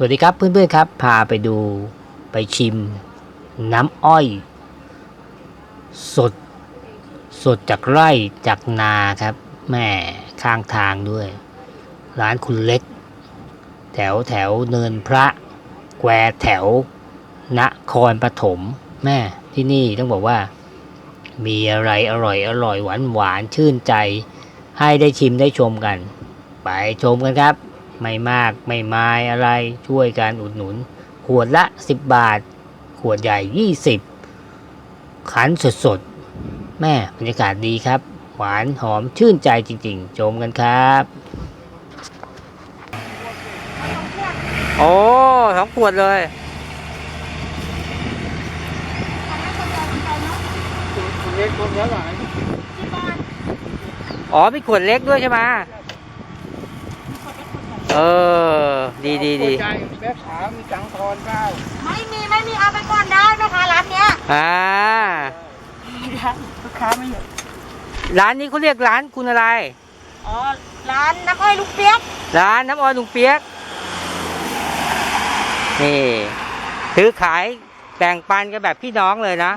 สวัสดีครับเพื่อนๆครับ พาไปดูไปชิม น้ำอ้อย สด สดจากไร่จากนาครับแม่ข้างทางด้วย ร้านคุณเล็ก แถวแถวเนินพระแควแถวนครปฐมแม่ที่นี่ต้องบอกว่า มีอะไรอร่อยอร่อยหวานหวานชื่นใจ ให้ได้ชิมได้ชมกัน ไปชมกันครับ ไม่มากไม่ไม้อะไรช่วยกันอุดหนุน ขวดละ 10 บาท ขวดใหญ่ 20 ขันสดๆ แม่บรรยากาศดีครับ หวานหอมชื่นใจจริงๆ ชมกันครับโอ้สองขวดเลยคุณเล็กคนเยอะหน่อยอ๋อมีขวดเล็กด้วยใช่ไหม เออ ดีดีดีใจแม่ขามีจังทอนเก้าไม่มีไม่มีเอาไปก่อนได้แม่ค้าร้านเนี้ยอ่าลูกค้าไม่เยอะร้านนี้เขาเรียกร้านคุณอะไร อ๋อ ร้านน้ำอ้อยลูกเปียก ร้านน้ำอ้อยลุงเปียก นี่ซื้อขายแบ่งปันกันแบบพี่น้องเลยนะ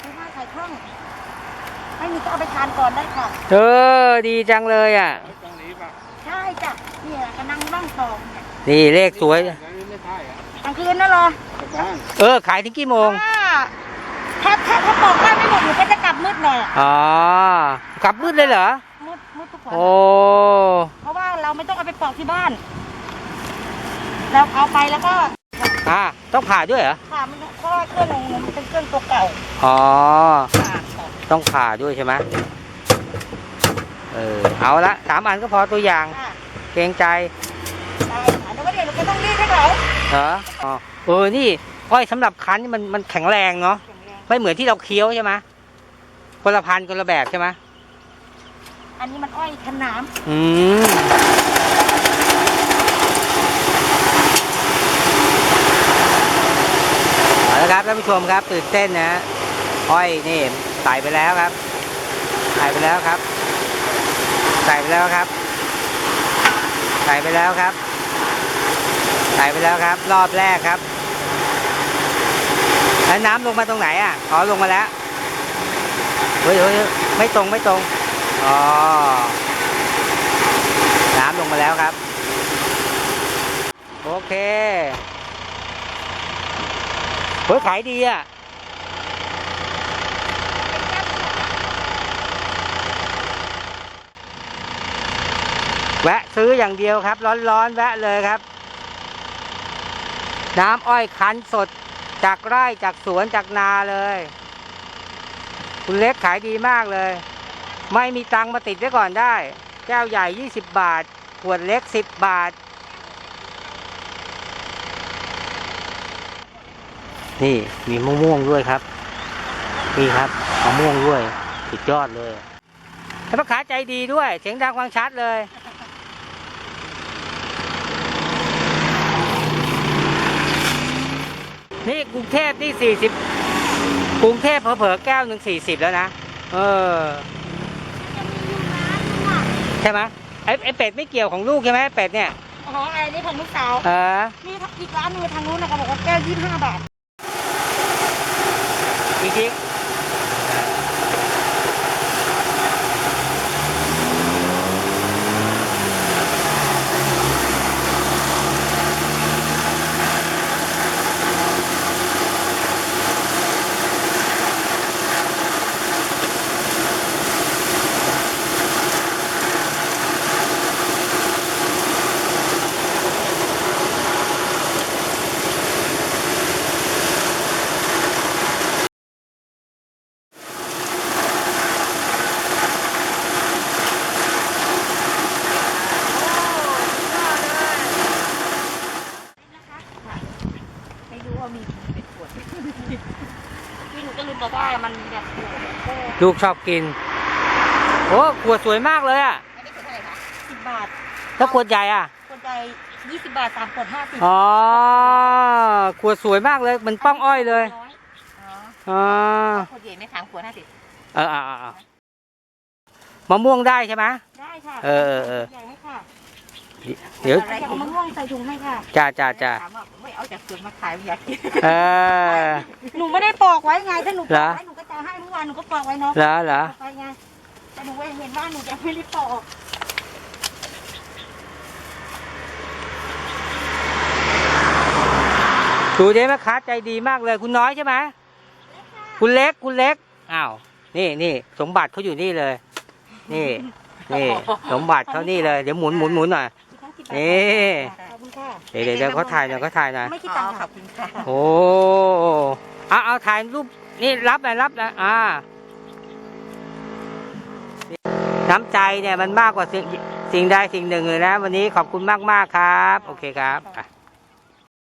ไม่ค่าขายคล่อง ไม่มีก็เอาไปทานก่อนได้ค่ะ เออ ดีจังเลยอะ ตรงนี้ป่ะใช่จ้ะเนี่ยกำลังร่องทองเนี่ยนี่เลขสวยแล้วนี่ไม่ใช่อะกลางคืนนะเหรอกลับบ้านเออ ขายถึงกี่โมง ถ้าถ้าถ้าบอกว่าไม่หมดหนูก็จะกลับมืดหน่อยอ๋อกลับมืดเลยเหรอ มืดมืดทุกคนโอ้ เพราะว่าเราไม่ต้องเอาไปปอกที่บ้าน เราเอาไปแล้วก็ อ่าต้องผ่าด้วยเหรอค่ะมันเพราะว่าเครื่องของหนูมันเป็นเครื่องตัวเก่าอ๋อค่ะค่ะต้องผ่าด้วยใช่ไหมเออเอาละสามอันก็พอตัวอย่างค่ะเกรงใจได้ค่ะแล้วก็เดี๋ยวเราก็ต้องรีดให้เขาเหรออ๋อเออนี่อ้อยสำหรับคั้นนี่มันมันแข็งแรงเนาะแข็งแรงไม่เหมือนที่เราเคี้ยวใช่ไหมคนละพันธุ์คนละแบบใช่ไหมอันนี้มันอ้อยขนน้อืมเอา ละครับท่านผู้ชมครับตื่นเต้นนะอ้อยนี่ใส่ไปแล้วครับใส่ไปแล้วครับใส่ไปแล้วครับใส่ไปแล้วครับใส่ไปแล้วครับ รอบแรกครับแล้วน้ำลงมาตรงไหนอะอ๋อลงมาแล้วเฮ้ยเฮ้ยเฮ้ยไม่ตรงไม่ตรงอ๋อน้ำลงมาแล้วครับ โอเค เฮ้ยขายดีอะแวะซื้ออย่างเดียวครับ ร้อนๆแวะเลยครับ น้ำอ้อยคั้นสดจากไร่จากสวนจากนาเลย คุณเล็กขายดีมากเลย ไม่มีตังค์มาติดไว้ก่อนได้ แก้วใหญ่ 20 บาท ขวดเล็ก 10 บาท นี่มีมะม่วงด้วยครับ นี่ครับมะม่วงด้วยสุดยอดเลยแล้วพ่อค้าใจดีด้วย เสียงดังฟังชัดเลยนี่กรุงเทพนี่40กรุงเทพเผลอๆแก้วหนึ่ง40แล้วนะ เออ ใช่ไหมไอ้ไอ้เป็ดไม่เกี่ยวของลูกใช่ไหมเป็ดเนี่ย อ๋อไอ้นี่ของลูกสาวเออ นี่อีกร้านหนึงทางนู้นนะคะบอกว่าแก้วยี่สิบห้าบาท จริงไม่รู้ว่ามีเป็นขวดพี่หนูก็ลื มบอกว่ามันแบบโอ้โหๆลูกชอบกิน โอ้ขวดสวยมากเลยอะ อันนี้คือเท่าไหร่คะสิบบาทถ้าขวดใหญ่อะ ขวดใหญ่ยี่สิบบาทสามขวดห้าสิบอ๋อ ขวดสวยมากเลยเหมันป้องอ้อยเลยร้อยอ๋ออ๋อ ขวดใหญ่ไม่สามขวดห้าสิบเออเออเออเออมะม่วงได้ใช่ไหม ได้ค่ะเออเออเออใหญ่ให้ค่ะ เดี๋ยวอะไรเอามะม่วงใส่ถุงให้ค่ะจ้าจ้าจ้าถามว่าไม่เอาจากสวนมาขายอยากกินเออหนูไม่ได้ปอกไว้ไงถ้าหนูปเหรอกอไว้หนูก็จะให้เมื่อวานหนูก็ปอกไว้เนาะเหรอเหรอไปไงแต่หนูเห็นว่าหนูจะไม่ได้ปอกดูเจ๊แม่ค้าใจดีมากเลยคุณน้อยใช่ไหมคุณเล็กคุณเล็กอ้าวนี่นี่สมบัติเขาอยู่นี่เลย นี่นี่สมบัติเขานี่เลยเดี๋ยวหมุนหมุนหมุนหน่อย นี่ขอบคุณค่ะ เดี๋ยวเดี๋ยวเดี๋ยวเขาถ่ายหน่อยเขาถ่ายหน่อยไม่คิดตังค์ขอบคุณค่ะ โอ้เอาเอาถ่ายรูปนี่รับนะรับนะอ่า น้ำใจเนี่ยมันมากกว่าสิ่งสิ่งใดสิ่งหนึ่งเลยนะ วันนี้ขอบคุณมากมากๆครับ โอเคครับอะ